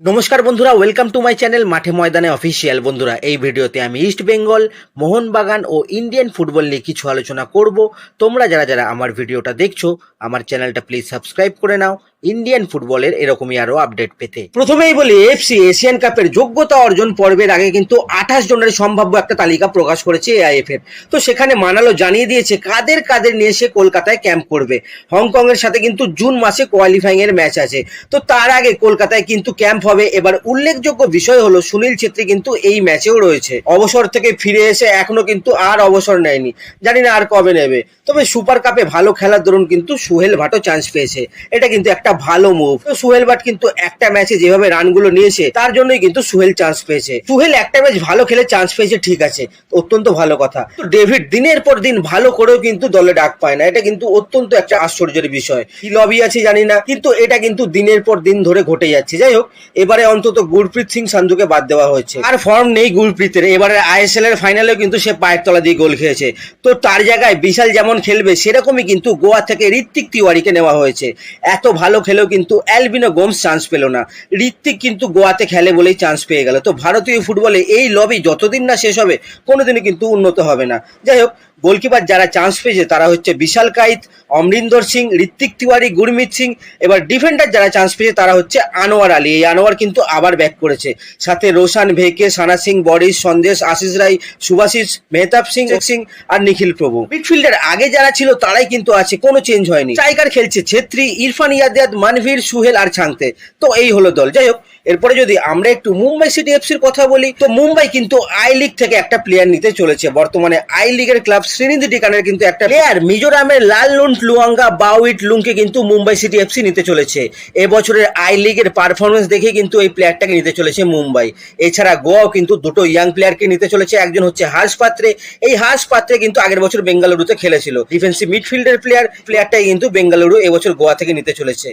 নমস্কার বন্ধুরা welcome to my channel মাঠে ময়দানে অফিসিয়াল বন্ধুরা, এই ভিডিওতে আমি ইস্ট বেঙ্গল মোহনবাগান ও ইন্ডিয়ান ফুটবল নিয়ে কিছু আলোচনা করব। তোমরা যারা যারা আমার ভিডিওটা দেখছ, আমার চ্যানেলটা প্লিজ সাবস্ক্রাইব করে নাও। ইন্ডিয়ান ফুটবলের এরকমই আরও আপডেট পেতে। প্রথমেই বলি এফসি এশিয়ান কাপের যোগ্যতা অর্জন পর্বের আগে কিন্তু আঠাশ জনের সম্ভাব্য একটা তালিকা প্রকাশ করেছে এআইএফ এর। তো সেখানে মানালো জানিয়ে দিয়েছে, কাদের কাদের নিয়ে সে কলকাতায় ক্যাম্প করবে। হংকং এর সাথে কিন্তু জুন মাসে কোয়ালিফাইং এর ম্যাচ আছে। তো তার আগে কলকাতায় কিন্তু ক্যাম্প হবে। এবার উল্লেখযোগ্য বিষয় হলো, সুনীল ছেত্রী কিন্তু এই ম্যাচেও রয়েছে। অবসর থেকে ফিরে এসে এখনও কিন্তু আর অবসর নেয়নি। জানি না আর কবে নেবে। তবে সুপার কাপে ভালো খেলার দরুন কিন্তু সুহেল ভাটও চান্স পেয়েছে। এটা কিন্তু একটা ভালো মুভ সুহেল ভাট কিন্তু একটা ম্যাচে যেভাবে রানগুলো নিয়েছে, তার জন্যই কিন্তু সুহেল চান্স পেয়েছে। সুহেল একটা ম্যাচ ভালো খেলে চান্স পেয়েছে, ঠিক আছে। অত্যন্ত ভালো কথা। তো ডেভিড দিনের পর দিন ভালো করেও কিন্তু দলে ডাক পায় না। এটা কিন্তু অত্যন্ত একটা আশ্চর্যের বিষয়। কি লবি আছে জানি না। কিন্তু এটা কিন্তু দিনের পর দিন ধরে ঘটে যাচ্ছে। যাই হোক এবারে অন্তত গুরপ্রীত সিং সান্ধুকে বাদ দেওয়া হয়েছে। আর ফর্ম নেই গুরপ্রীতের। এবারে আইএসএল এর ফাইনালেও কিন্তু সে পায়ের তলা দিয়ে গোল খেয়েছে। তো তার জায়গায় বিশাল যেমন খেলবে, সেরকমই কিন্তু গোয়া থেকে ঋত্বিক তিওয়ারিকে নেওয়া হয়েছে। এত ভালো খেলেও কিন্তু অ্যালবিনো গোমস চান্স পেল না। ঋত্বিক কিন্তু গোয়াতে খেলে বলেই চান্স পেয়ে গেল। তো ভারতীয় ফুটবলে এই লবি যতদিন না শেষ হবে, কোনোদিনই কিন্তু উন্নত হবে না। যাই হোক গোলকিপার যারা চান্স পেয়েছে তারা হচ্ছে বিশাল কাইত অমরিন্দর সিং ঋত্বিক তিওয়ারি গুরমিত সিং এবার ডিফেন্ডার যারা চান্স পেয়েছে তারা হচ্ছে আনোয়ার আলী। এই আনোয়ার কিন্তু আবার ব্যাক করেছে। সাথে রোশান ভেকে সানা সিং বরিস সন্দেশ আশিস রায় সুভাশিস মেহতাব সিং সিং আর নিখিল প্রভু। মিডফিল্ডের আগে যারা ছিল তারাই কিন্তু আছে কোনো চেঞ্জ হয়নি। স্ট্রাইকার খেলছে ছেত্রী ইরফান ইয়াদিয়াদ মানভীর সুহেল আর ছাংতে। তো এই হলো দল। যাই হোক এরপরে যদি আমরা একটু মুম্বাই সিটি এফসির কথা বলি তো মুম্বাই কিন্তু আই লিগ থেকে একটা প্লেয়ার নিতে চলেছে। বর্তমানে আই লিগের ক্লাব শ্রীনিধি টিকানের কিন্তু একটা প্লেয়ার মিজোরামের লাল লুন্ট লুয়াঙ্গা, বাউইট লুংকে কিন্তু মুম্বাই সিটি এফসি নিতে চলেছে। এবছরের আই লিগের পারফরমেন্স দেখে কিন্তু এই প্লেয়ারটাকে নিতে চলেছে মুম্বাই। এছাড়া গোয়াও কিন্তু দুটো ইয়াং প্লেয়ারকে নিতে চলেছে, একজন হচ্ছে হার্ষ পাত্রে। এই হার্ষ পাত্রে কিন্তু আগের বছর বেঙ্গালুরুতে খেলেছিল। ডিফেন্সিভ মিডফিল্ডের প্লেয়ার প্লেয়ারটাই কিন্তু বেঙ্গালুরু এবছর গোয়া থেকে নিতে চলেছে।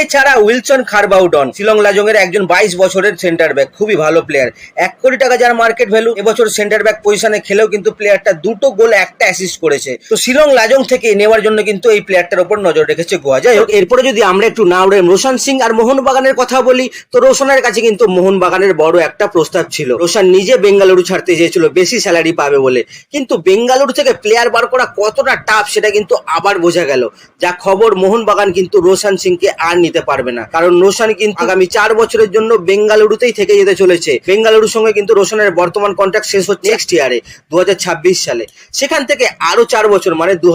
এছাড়া উইলসন খারবাউডন, শিলং লাজং এর একজন বাইশ বছরের সেন্টার ব্যাক খুবই ভালো প্লেয়ার এক কোটি টাকা যার মার্কেট ভ্যালু এবছর সেন্টার ব্যাক পজিশনে খেলেও কিন্তু প্লেয়ারটা দুটো গোল, একটা অ্যাসিস্ট করেছে। তো শিলং, লাজং থেকে নেওয়ার জন্য কিন্তু এই প্লেয়ারটার উপর নজর রেখেছে গোয়া। যাই হোক, এরপরে যদি আমরা একটু নাওরেম রোশন সিং আর মোহনবাগানের কথা বলি, তো রোশনের কাছে কিন্তু মোহনবাগানের বড় একটা প্রস্তাব ছিল। রোশন নিজে বেঙ্গালুরু ছাড়তে চেয়েছিল, বেশি স্যালারি পাবে বলে। কিন্তু বেঙ্গালুরু থেকে প্লেয়ার বার করা কতটা টাফ সেটা কিন্তু আবার বোঝা গেল। যা খবর মোহনবাগান কিন্তু রোশন সিংকে আর নিতে পারবে না। কারণ রোশন কিন্তু আগামী চার বছরের জন্য বেঙ্গালুরুতেই থেকে যেতে চলেছে। বেঙ্গালুরুর সঙ্গে কিন্তু রোশনের বর্তমান কন্ট্রাক্ট শেষ হচ্ছে নেক্সট ইয়ারে দু হাজার ছাব্বিশ সালে। সেখান থেকে আরও চার বছর মানে দু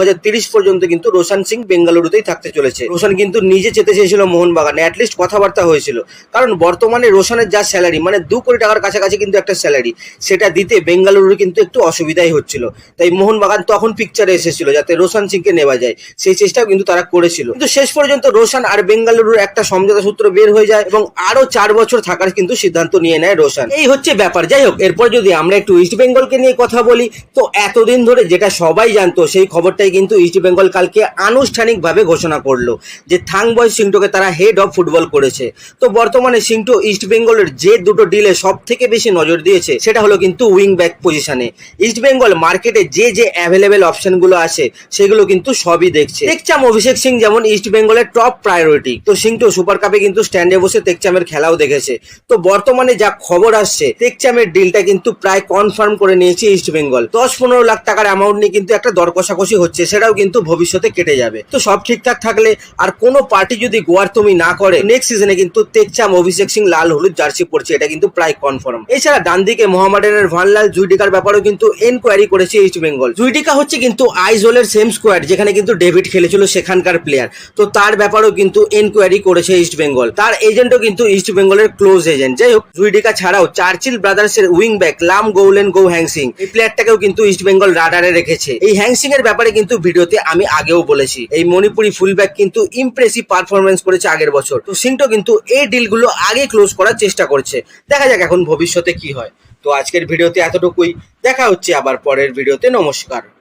পর্যন্ত কিন্তু রোশন সিং বেঙ্গালুরুতেই থাকতে চলেছে। রোশন কিন্তু নিজে যেতে চেয়েছিল মোহনবাগানে অ্যাটলিস্ট কথাবার্তা হয়েছিল। কারণ বর্তমানে রোশনের যা স্যালারি মানে দু কোটি টাকার কাছাকাছি কিন্তু একটা স্যালারি সেটা দিতে বেঙ্গালুরুর কিন্তু একটু অসুবিধাই হচ্ছিল। তাই মোহনবাগান তখন পিকচারে এসেছিল যাতে রোশন সিংকে নেওয়া যায়। সেই চেষ্টাও কিন্তু তারা করেছিল। কিন্তু শেষ পর্যন্ত রোশন আর বেঙ্গালুরুর একটা সমঝোতা সূত্র বের হয়ে যায় এবং আরও চার বছর থাকার কিন্তু সিদ্ধান্ত নিয়ে নেয় রোশন। এই হচ্ছে ব্যাপার। যাই হোক, এরপর যদি আমরা একটু ইস্ট বেঙ্গলকে নিয়ে কথা বলি, তো এতদিন ধরে যেটা সবাই জানতো, সেই খবরটাই কিন্তু ইস্ট বেঙ্গল কালকে আনুষ্ঠানিকভাবে ঘোষণা করল যে থাংবয় সিংটোকে তারা হেড অফ ফুটবল করেছে। তো বর্তমানে সিংটো ইস্ট বেঙ্গলের যে দুটো ডিলে সব থেকে বেশি নজর দিয়েছে, সেটা হলো কিন্তু উইং ব্যাক পজিশনে ইস্ট বেঙ্গল মার্কেটে যে যে অ্যাভেলেবেল অপশনগুলো আছে, সেগুলো কিন্তু সবই দেখছে। টেকচাম অভিষেক সিং যেমন ইস্ট বেঙ্গলের টপ প্রায়োরিটি তো সিংটো সুপার কাপে কিন্তু স্ট্যান্ডে বসে টেকচামের খেলাও দেখেছে। তো বর্তমানে যা খবর আসছে টেকচামের ডিলটা কিন্তু প্রায় কনফার্ম করে নিয়েছে ইস্ট বেঙ্গল দশ পনেরো লাখ টাকার অ্যামাউন্ট নিয়ে কিন্তু একটা দর কষাকষি হচ্ছে, সেটাও কিন্তু ভবিষ্যতে কেটে যাবে। তো সব ঠিকঠাক থাকলে আর কোনো পার্টি যদি গোয়ার তুমি না করে নেক্সট সিজনে কিন্তু তেকচাম অভিষেক সিং, লাল, হলুদ, জার্সি পড়ছে এটা কিন্তু প্রায় কনফার্ম এছাড়া ডান দিকে মোহামেডানের ভানলাল জুইডিকার ব্যাপারেও কিন্তু এনকোয়ারি করেছে ইস্ট বেঙ্গল জুইডিকা হচ্ছে কিন্তু আইজোলের সেম স্কোয়াড যেখানে কিন্তু ডেভিড খেলেছিল সেখানকার প্লেয়ার তো তার ব্যাপারেও কিন্তু এনকোয়ারি করেছে ইস্ট বেঙ্গল তার এজেন্টও কিন্তু ইস্ট বেঙ্গলের ক্লোজ এজেন্ট যাই হোক, জুইডিকা ছাড়াও চার্চিল ব্রাদার্স এর উইং ব্যাক লাম গৌলেন গৌ হ্যাংসিং এই প্লেয়ারটাকেও কিন্তু ইস্ট বেঙ্গল রাডারে রেখেছে। এই হ্যাংসিং এর ব্যাপারে কিন্তু ভিডিওতে আমি আগেও বলেছি। এই মণিপুরি ফুলব্যাক কিন্তু ইমপ্রেসিভ পারফরমেন্স করেছে আগের বছর। তো সিংটো কিন্তু এই ডিলগুলো আগে ক্লোজ করার চেষ্টা করছে। দেখা যাক এখন ভবিষ্যতে কি হয়। তো আজকের ভিডিওতে এতটুকুই। দেখা হচ্ছে আবার পরের ভিডিওতে। নমস্কার।